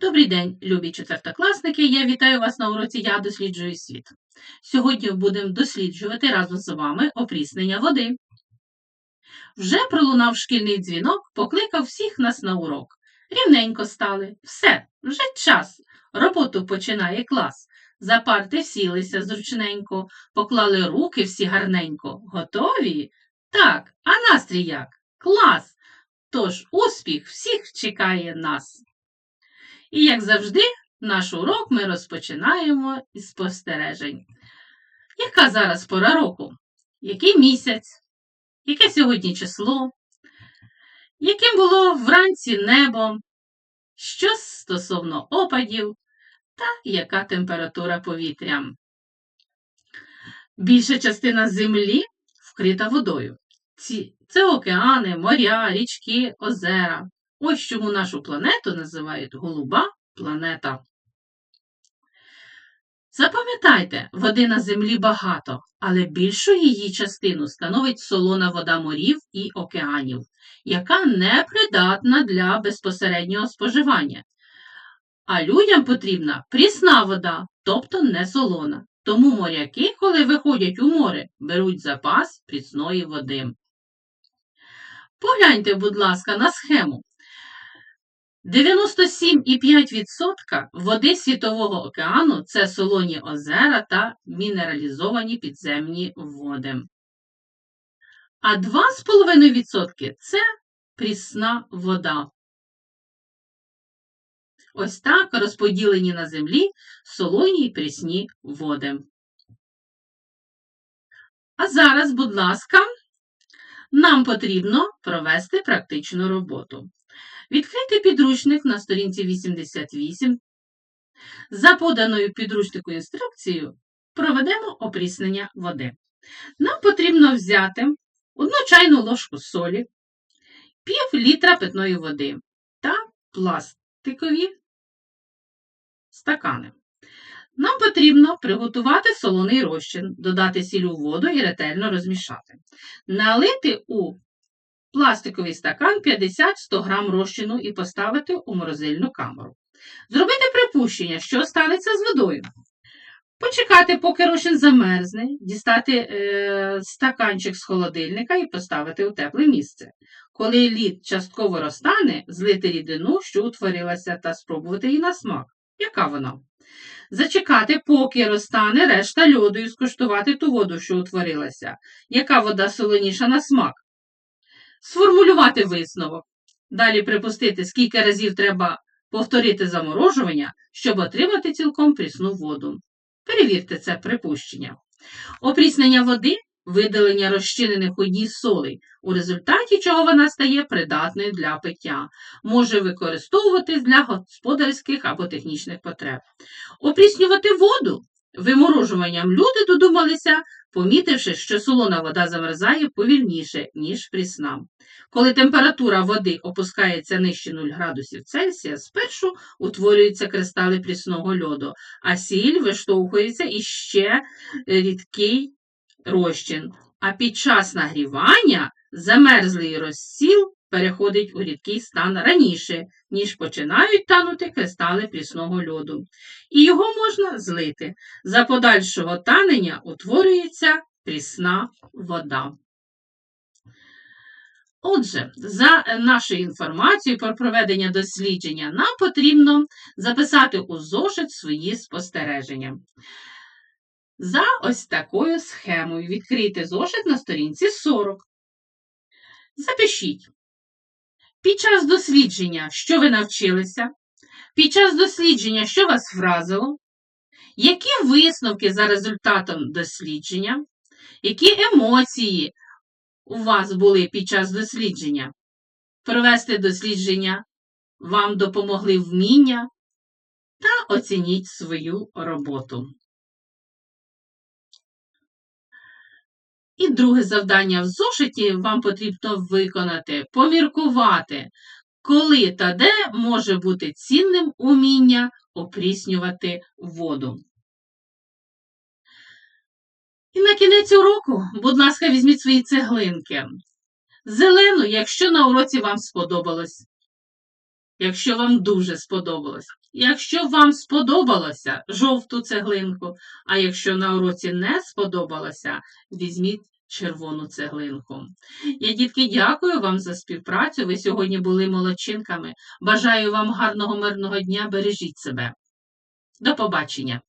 Добрий день, любі четвертокласники! Я вітаю вас на уроці Я досліджую світ. Сьогодні будемо досліджувати разом з вами опріснення води. Вже пролунав шкільний дзвінок, покликав всіх нас на урок. Рівненько стали. Все, вже час. Роботу починає клас. За парти сілися зручненько, поклали руки всі гарненько. Готові? Так, а настрій як? Клас! Тож успіх всіх чекає нас. І, як завжди, наш урок ми розпочинаємо із спостережень. Яка зараз пора року? Який місяць? Яке сьогодні число? Яким було вранці небо? Що стосовно опадів та яка температура повітря? Більша частина землі вкрита водою. Це океани, моря, річки, озера. Ось чому нашу планету називають голуба планета. Запам'ятайте, води на землі багато, але більшу її частину становить солона вода морів і океанів, яка не придатна для безпосереднього споживання. А людям потрібна прісна вода, тобто не солона. Тому моряки, коли виходять у море, беруть запас прісної води. Погляньте, будь ласка, на схему. 97,5% води Світового океану це солоні озера та мінералізовані підземні води. А 2,5% це прісна вода. Ось так розподілені на землі солоні й прісні води. А зараз, будь ласка, нам потрібно провести практичну роботу. Відкрити підручник на сторінці 88. За поданою підручнику інструкцією проведемо опріснення води. Нам потрібно взяти одну чайну ложку солі, пів літра питної води та пластикові стакани. Нам потрібно приготувати солоний розчин, додати сіль воду і ретельно розмішати. Налити у пластиковий стакан 50-100 грам розчину і поставити у морозильну камеру. Зробити припущення, що станеться з водою. Почекати, поки розчин замерзне, дістати е, стаканчик з холодильника і поставити у тепле місце. Коли лід частково розтане, злити рідину, що утворилася, та спробувати її на смак. Яка вона? Зачекати, поки розтане решта льоду і скуштувати ту воду, що утворилася. Яка вода солоніша на смак? Сформулювати висновок. Далі припустити, скільки разів треба повторити заморожування, щоб отримати цілком прісну воду. Перевірте це припущення. Опріснення води видалення розчинених у ній солей, у результаті чого вона стає придатною для пиття, може використовуватись для господарських або технічних потреб. Опріснювати воду виморожуванням люди додумалися, помітивши, що солона вода замерзає повільніше, ніж прісна. Коли температура води опускається нижче 0 градусів Цельсія, спершу утворюються кристали прісного льоду, а сіль виштовхується іще рідкий розчин, а під час нагрівання замерзлий розсіл переходить у рідкий стан раніше, ніж починають танути кристали прісного льоду. І його можна злити. За подальшого танення утворюється прісна вода. Отже, за нашою інформацією про проведення дослідження, нам потрібно записати у зошит свої спостереження. За ось такою схемою відкрийте зошит на сторінці 40. Запишіть. Під час дослідження, що ви навчилися? Під час дослідження, що вас вразило? Які висновки за результатом дослідження? Які емоції у вас були під час дослідження? Провести дослідження вам допомогли вміння та оцініть свою роботу. І друге завдання в зошиті вам потрібно виконати, поміркувати, коли та де може бути цінним уміння опріснювати воду. І на кінець уроку, будь ласка, візьміть свої цеглинки. Зелену, якщо на уроці вам сподобалось. Якщо вам дуже сподобалось. Якщо вам сподобалося жовту цеглинку, а якщо на уроці не сподобалося, візьміть червону цеглинку. Я, дітки, дякую вам за співпрацю. Ви сьогодні були молодчинками. Бажаю вам гарного мирного дня. Бережіть себе. До побачення!